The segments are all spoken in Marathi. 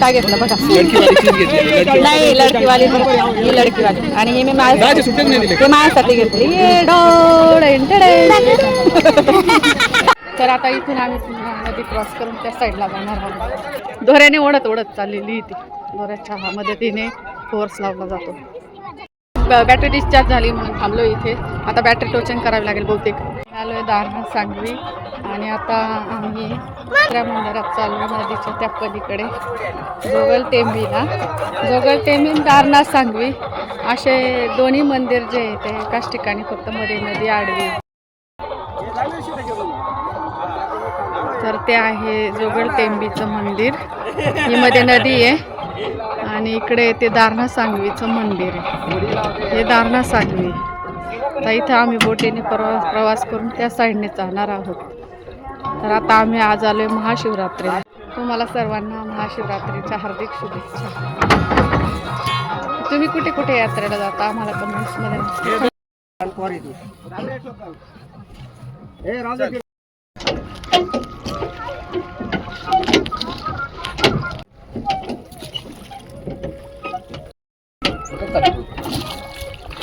काय घेतलं बघा. नाही लडकीवाली. ही लडकीवाली. आणि हे मी माझ्या माझ्यासाठी घेतली. तर आता इथून आम्ही नदी क्रॉस करून त्या साईडला जाणार आहोत. दोऱ्याने ओढत ओढत चाललेली ती. दोऱ्याच्या मदतीने फोर्स लावला जातो. बॅटरी डिस्चार्ज झाली म्हणून थांबलो इथे. आता बॅटरी टोचन करावी लागेल बहुतेक. आलो आहे दारणा सांगवी. आणि आता आम्ही दुसऱ्या मंदिरात चाललो नदीच्या त्या पलीकडे. जोगल टेंबीला. जोगल टेंबी दारणा सांगवी असे दोन्ही मंदिर जे आहे ते एकाच ठिकाणी फक्त मध्ये नदी आडवी. तर ते आहे जोगल टेंबीचं मंदिर. ही मध्ये नदी आहे. आणि इकडे ते दारणा सांगवीचं मंदिर आहे. हे दारणा सांगवी. तर इथं आम्ही बोटीने प्रवास प्रवास करून त्या साईडने जाणार आहोत. तर आता आम्ही आज आलो आहे महाशिवरात्रीला तुम्हाला सर्वांना महाशिवरात्रीच्या हार्दिक शुभेच्छा. तुम्ही कुठे कुठे यात्रेला जाता? आम्हाला कमेंट्समध्ये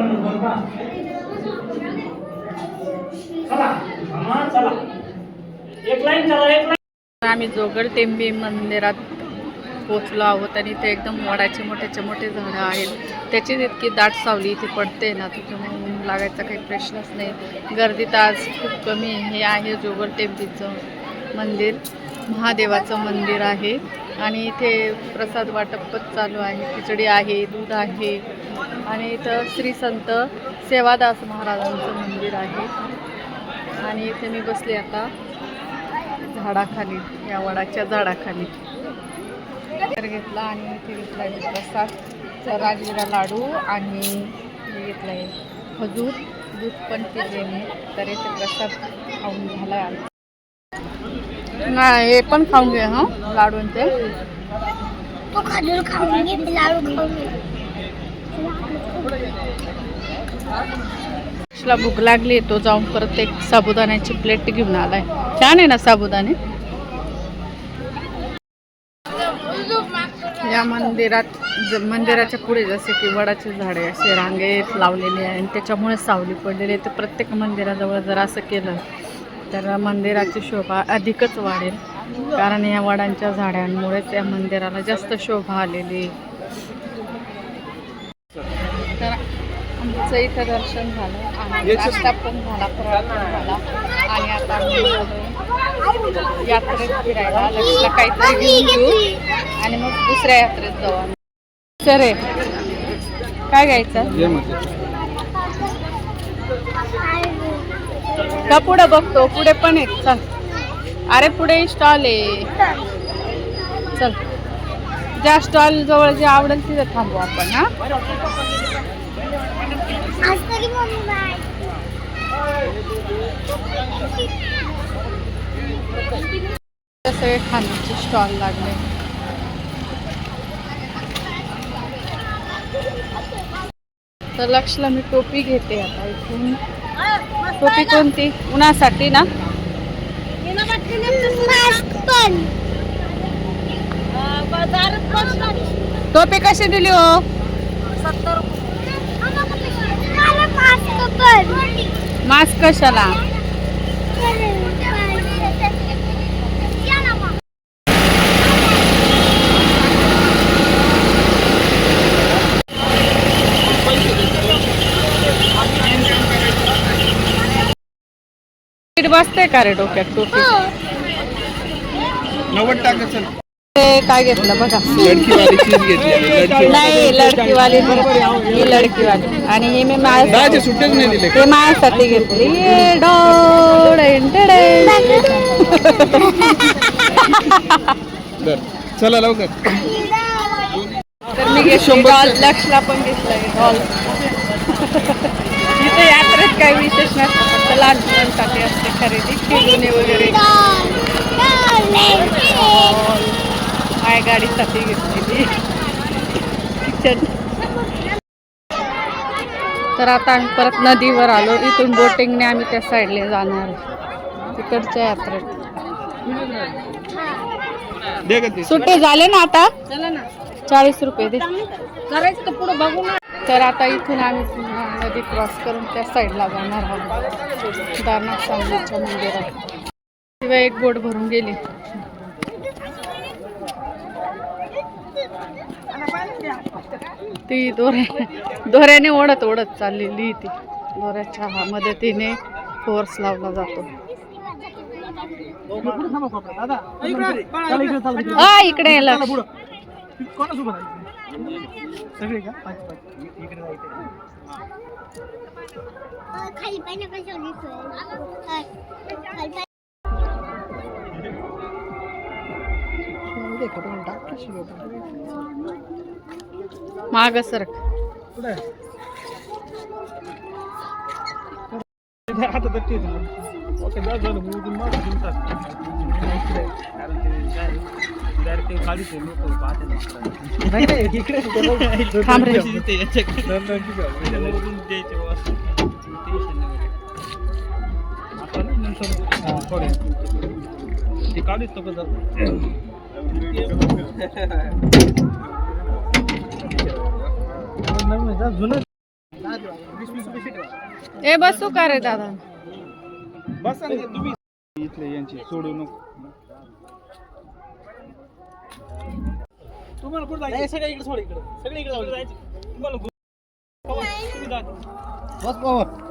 आहे बाजू एक लाईन चला एक लाईन आम्ही जोगड टेंबी मंदिरात पोचलो आहोत आणि ते एकदम वडाचे मोठ्याचे मोठे झाडं आहेत. त्याचीच इतकी दाट सावली इथे पडते ना त्याच्यामुळे ऊन लागायचा काही प्रश्नच नाही. गर्दी तर आज खूप कमी हे आहे जोगड टेंबीचं मंदिर. महादेवाचं मंदिर आहे आणि इथे प्रसाद वाटपच चालू आहे खिचडी आहे दूध आहे आणि इथं श्री संत सेवादास महाराजांचं मंदिर आहे. आणि इथे मी बसले आता झाडाखाली या वडाच्या झाडाखाली. तर घेतला आणि इथे घेतला आहे प्रसाद राजगिरा लाडू आणि हे घेतलं आहे खजूर दूध पण पिलेने तर इथे प्रसाद खाऊन झाला. नाही हे पण खाऊन घे हां लाडून ते तो खजूर खाऊन घे मी लाडू खाऊन घे. ला भूक लागली तो जाऊन परत एक साबुदाण्याची प्लेट घेऊन आलाय. छान आहे ना साबुदाणे? या मंदिरात मंदिराच्या पुढे जसे की वडाचे झाडे असे रांगेत लावलेले आहे आणि त्याच्यामुळे सावली पडलेली आहे. तर प्रत्येक मंदिराजवळ जर असं केलं तर मंदिराची शोभा अधिकच वाढेल. कारण या वडांच्या झाडांमुळेच या मंदिराला जास्त शोभा आलेली. तर आमचं इथं दर्शन झालं. आणि नाश्ता पण झाला आणि आता आम्ही यात्रेत फिरायला लक्षला काहीतरी घेऊन घेऊ आणि मग दुसऱ्या यात्रेत जाऊ सर काय घ्यायचं ये म्हणजे का पुढे बघतो पुढे पण आहे चल. अरे पुढे स्टॉल आहे चल. ज्या स्टॉल जवळ जे आवडेल तिथे थांबू आपण हा? सगळे खाण्याचे स्टॉल लागले. तर लक्षला मी टोपी घेते आता इथून. टोपी कोणती? उन्हासाठी ना? टोपी कशी दिली हो? सत्तर मला मास्क पण. मास्क कशाला? नीट बसते का रे डोक्यात? टोपी नव्वद चल. ते काय घेतलं बघा. लडकीवाली चीज घेतली नाही लडकीवाली. नाही. ही लडकीवाली. आणि हे मी दहाचे माझ्या सुट्टेच नाही दिले. ते माझ्यासाठी घेतली. ये बर चला लवकर. तर मी घेतली डॉल लक्षला पण घेतलंय. डॉल यात्रेत काही विशेष नसतं फक्त लहान मुलांसाठी असते खरेदी खेळणे वगैरे. माय गाडीसाठी घेतलेली. किचन. तर आता आम्ही परत नदीवर आलो. इथून बोटिंगने आम्ही त्या साईडला जाणार. तिकडच्या यात्रेत. सुट्टे झाले ना आता? चाळीस रुपये दे. करायचं तर पुढे बघू ना. तर आता इथून आम्ही नदी क्रॉस करून त्या साईडला जाणार आहोत. दारनाथ स्वामीच्या मंदिरात. शिवाय एक बोट भरून गेली. ती दोऱ्या दोऱ्याने ओढत ओढत चाललेली ती. दोऱ्याच्या मदतीने फोर्स लावला जातो. हा इकडे यायला सगळे का? खाली पाहिजे पाय माग सरक ओके डायरेक्ट लोक पाहते. नाही नाही इकडे थांब रे. दोन- दोन. ते? जुनं वीस वीस रुपये शीट आहे. ए बसू का रे दादा बसा ना तुम्ही इथले यांची सोडू नको तुम्हाला कुठं जायचं. सगळं इकडे सोड इकडे. सगळे इकडे जायचं. तुम्हाला गो- तुम्ही जा. बस पवन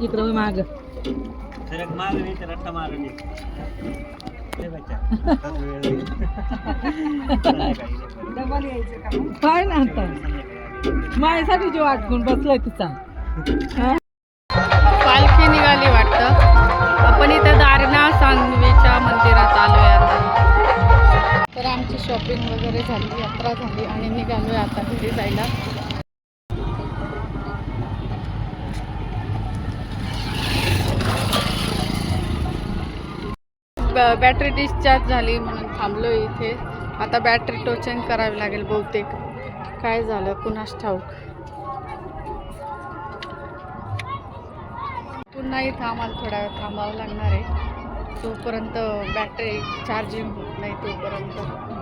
इकडं माग. काय ना आता. माझ्यासाठी जीव आटकून बसलाय तिचा. पालखी निघाली वाटतं. आपण इथं दारणा सांगवीच्या मंदिरात आलोय आता. तर आमची शॉपिंग वगैरे झाली यात्रा झाली आणि निघालोय आता घरी जायला. बॅटरी डिस्चार्ज झाली म्हणून थांबलो इथे. आता बॅटरी टोचन करावी लागेल बहुतेक. काय झालं? कुणास ठाऊक? पुन्हा इथं आम्हाला थोडा वेळ थांबावं लागणार आहे. तोपर्यंत बॅटरी चार्जिंग होत नाही तोपर्यंत.